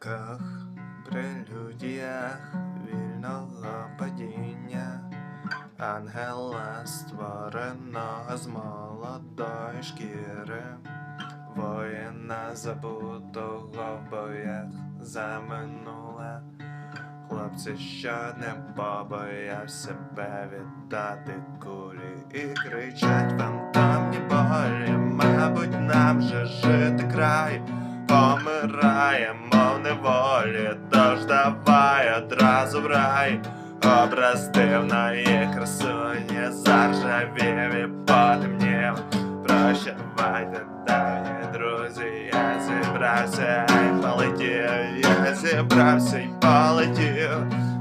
кроках, прелюдіях вільного падіння, ангела створеного з молодої шкіри, воїна забутого в боях за минуле. Хлопці, що не побояв себе віддати кулі і кричать фантомні болі, мабуть, нам же жити край, помираємо неволі, тож давай одразу в рай, образ дивної красуні, заржавів і потемнів. Прощавайте, давні друзі, я зібрався і полетів, я зібрався і полетів,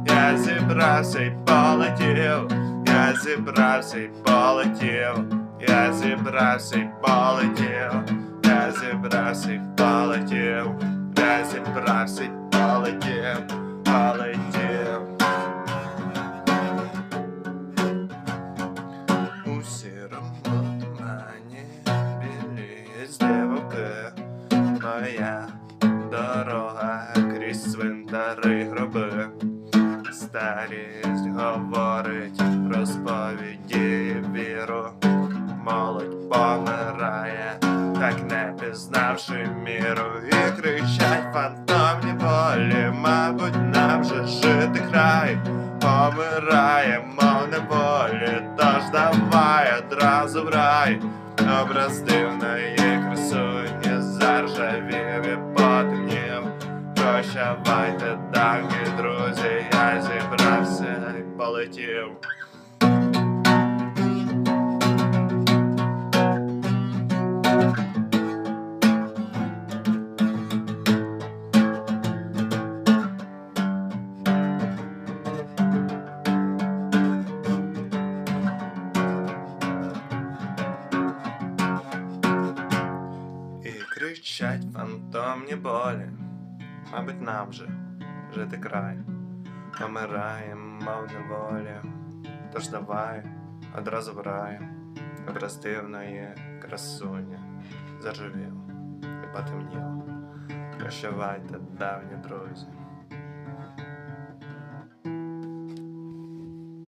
я зібрався і полетів, я зібрався і полетів, я зібрався і полетів, я зібрався і полетів, я зібрався і полетів, полетів. У сірому тумані білі здивовки Моя дорога крізь цвинтари гроби. Старість говорить розповіді віру міру. І кричать фантомні болі, мабуть, нам же жити край. Помираємо неволі, тож давай одразу в рай. Образ дивної красуні заржавів і потемнів. Прощавайте, давні друзі, я зібрався і полетів кричать фантомні болі, мабуть, нам же жити край, помираємо, мов неволі, тож давай одразу в рай, образ дивної красуні, заживів і потемнів. Прощавайте, давні друзі.